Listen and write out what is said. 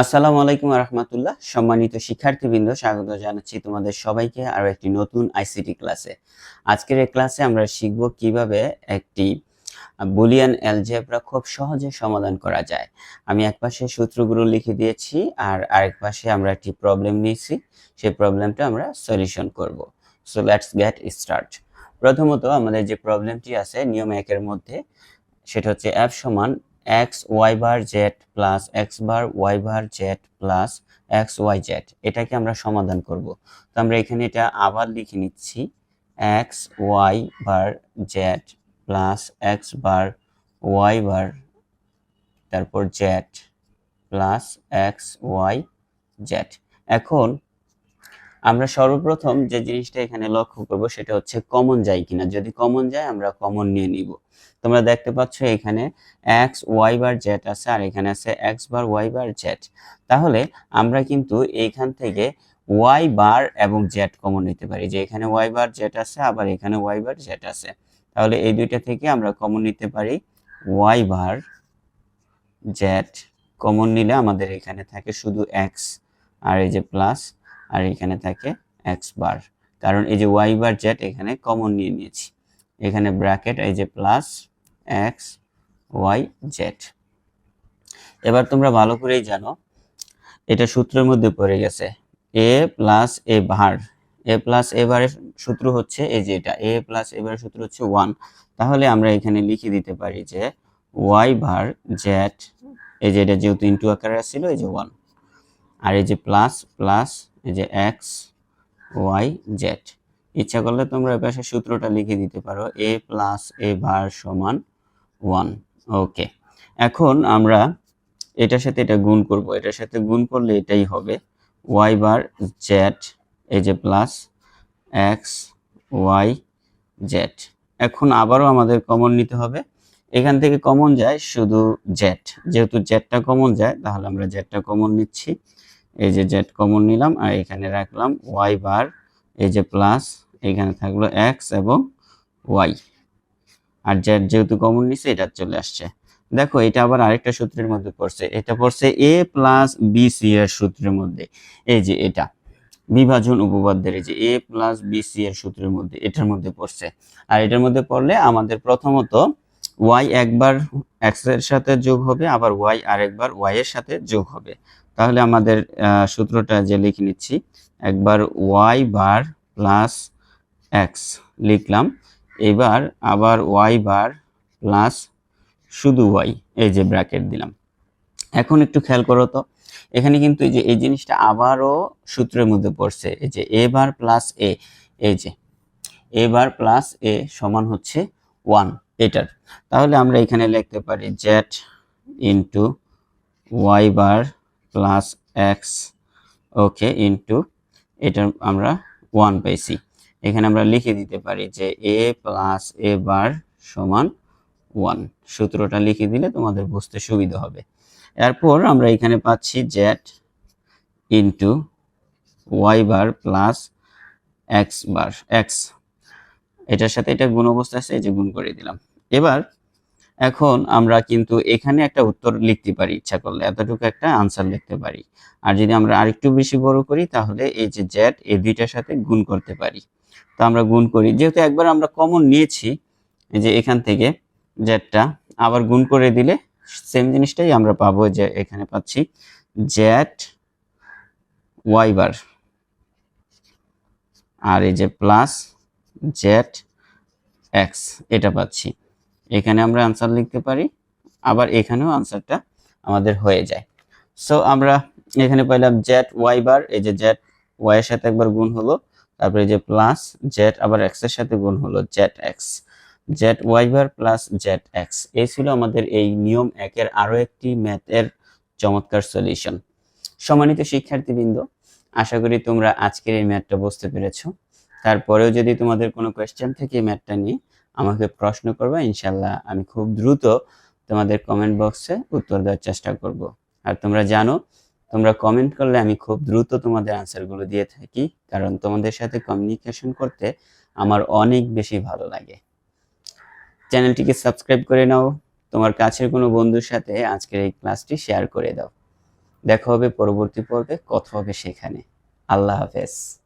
আসসালামু আলাইকুম রহমতুল্লাহ। সম্মানিত শিক্ষার্থীবৃন্দ, স্বাগত জানাচ্ছি তোমাদের সবাইকে আরও একটি নতুন আইসিটি ক্লাসে আজকের এই ক্লাসে আমরা শিখব কীভাবে একটি বুলিয়ান অ্যালজেব্রা খুব সহজে সমাধান করা যায়। আমি এক পাশে সূত্রগুলো লিখে দিয়েছি আর আরেক পাশে আমরা একটি প্রবলেম নিয়েছি। সেই প্রবলেমটা আমরা সলিউশন করব। সো লেটস গেট স্টার্ট প্রথমত আমাদের যে প্রবলেমটি আছে, নিয়ম একের মধ্যে, সেটা হচ্ছে এফ সমান X Y bar Z plus X bar Y bar Z plus X Y Z এটাকে আমরা সমাধান করব। তো আমরা এখানে এটা আবার লিখে নিচ্ছি। X Y bar Z plus X bar Y bar তারপর Z plus X Y Z এখন আমরা সর্বপ্রথম যে জিনিসটা এখানে লক্ষ্য করব সেটা হচ্ছে কমন যায় কিনা। যদি কমন যায়, আমরা কমন নিয়ে নিব। তোমরা দেখতে পাচ্ছ এখানে এক্স ওয়াই বার জেড আছে, আর এখানে আছে X bar Y bar Z তাহলে আমরা কিন্তু এইখান থেকে ওয়াই বার এবং জেড কমন নিতে পারি। যে এখানে ওয়াই বার জেড আছে, আবার এখানে ওয়াই বার জেড আছে। তাহলে এই দুইটা থেকে আমরা কমন নিতে পারি। ওয়াই বার জেড কমন নিলে আমাদের এখানে থাকে শুধু এক্স আর এই যে প্লাস আর এখানে থাকে এক্স বার কারণ এই যে ওয়াই বার জেড এখানে কমন নিয়ে নিয়েছি। এখানে ব্র্যাকেট এই যে প্লাস এক্স ওয়াই জেড এবার তোমরা ভালো করেই জানো, এটা সূত্রের মধ্যে পড়ে গেছে। এ প্লাস এ ভার এ প্লাস এ বারের সূত্র হচ্ছে এই যে এটা। এ প্লাস এ বারের সূত্র হচ্ছে ওয়ান তাহলে আমরা এখানে লিখে দিতে পারি যে ওয়াই ভার জেড এই যে এটা যেহেতু ইন্টু আকারে ছিল এই যে ওয়ান আর এই যে প্লাস প্লাস এই যে এক্স ওয়াই জেড ইচ্ছা করলে তোমরা পাশে সূত্রটা লিখে দিতে পারো এ প্লাস এ ভার সমান ওয়ান ওকে এখন আমরা এটার সাথে এটা গুণ করব। এটার সাথে গুণ করলে এটাই হবে ওয়াই বার জেড এই যে প্লাস এক্স ওয়াই জেড এখন আবারও আমাদের কমন নিতে হবে। এখান থেকে কমন যায় শুধু জেড যেহেতু জেডটা কমন যায়, তাহলে আমরা জেডটা কমন নিচ্ছি। এই যে জেড কমন নিলাম, আর এখানে রাখলাম ওয়াই বার এই যে প্লাস এখানে থাকল এক্স এবং ওয়াই আর জেড যেহেতু কমন নিছে, এটা চলে আসছে। দেখো, এটা আবার আরেকটা সূত্রের মধ্যে পড়ছে। এটা পড়ছে এ প্লাস বি সি এর সূত্রের মধ্যে। এই যে এটা, বিভাজন উপপাদ্যের এই যে এ প্লাস বি সি এর সূত্রের মধ্যে, এটার মধ্যে পড়ছে। আর এটার মধ্যে পড়লে আমাদের প্রথমত ওয়াই একবার এক্সের সাথে যোগ হবে, আবার ওয়াই আরেকবার ওয়াই এর সাথে যোগ হবে। তাহলে আমাদের সূত্রটা যে লিখে নিচ্ছি, একবার ওয়াই বার প্লাস এক্স লিখলাম, এবার আবার ওয়াই বার প্লাস শুধু ওয়াই এই যে ব্র্যাকেট দিলাম। এখন একটু খেয়াল করো তো, এখানে কিন্তু এই যে, এই জিনিসটা আবারও সূত্রের মধ্যে পড়ছে, এই যে এ বার প্লাস এ এই যে এ বার প্লাস এ সমান হচ্ছে ওয়ান এটার। তাহলে আমরা এখানে লিখতে পারি Z into Y bar plus X okay into এটার আমরা ওয়ান পাইছি এখানে আমরা লিখে দিতে পারি যে এ প্লাস এ বার সমান ওয়ান সূত্রটা লিখে দিলে তোমাদের বুঝতে সুবিধা হবে। এরপর আমরা এখানে পাচ্ছি Z into Y bar plus X bar X এটার সাথে এটা গুণ অবস্থা আছে, এই যে গুণ করে দিলাম। এবার এখন আমরা কিন্তু এখানে একটা উত্তর লিখতে পারি, ইচ্ছা করলে। এতটুকু একটা আনসার লিখতে পারি। আর যদি আমরা আরেকটু বেশি বড় করি, তাহলে এই যে জেড এই দুইটার সাথে গুণ করতে পারি। তো আমরা গুণ করি। যেহেতু একবার আমরা কমন নিয়েছি যে এখান থেকে জেডটা আবার গুণ করে দিলে সেম জিনিসটাই আমরা পাবো যে এখানে পাচ্ছি জ্যাট ওয়াইবার আর এই যে প্লাস জ্যাট এক্স এটা পাচ্ছি। এখানে আমরা আনসার লিখতে পারি, আবার এখানেও আনসারটা আমাদের হয়ে যায়। সো আমরা এখানে পাইলাম জেড ওয়াই বার এই যে জেড ওয়াই এর সাথে একবার গুণ হলো, তারপরে এই যে প্লাস জেড আবার এক্সের সাথে গুণ হলো Z X Z Y bar plus Z X এই ছিল আমাদের এই নিয়ম একের আরও একটি ম্যাথের চমৎকার সলিউশন সম্মানিত শিক্ষার্থীবৃন্দ, আশা করি তোমরা আজকের এই ম্যাথটা বুঝতে পেরেছ। তারপরেও যদি তোমাদের কোনো কোয়েশ্চেন থেকে ম্যাথটা নিয়ে আমাকে প্রশ্ন করবে ইনশাল্লাহ আমি খুব দ্রুত তোমাদের কমেন্ট বক্সে উত্তর দেওয়ার চেষ্টা করব। আর তোমরা জানো, তোমরা কমেন্ট করলে আমি খুব দ্রুত তোমাদের আনসারগুলো দিয়ে থাকি, কারণ তোমাদের সাথে কমিউনিকেশন করতে আমার অনেক বেশি ভালো লাগে। চ্যানেলটিকে সাবস্ক্রাইব করে নাও, তোমার কাছের কোনো বন্ধুর সাথে আজকের এই ক্লাসটি শেয়ার করে দাও। দেখা হবে পরবর্তী পর্বে, কথা হবে সেখানে। আল্লাহ হাফেজ।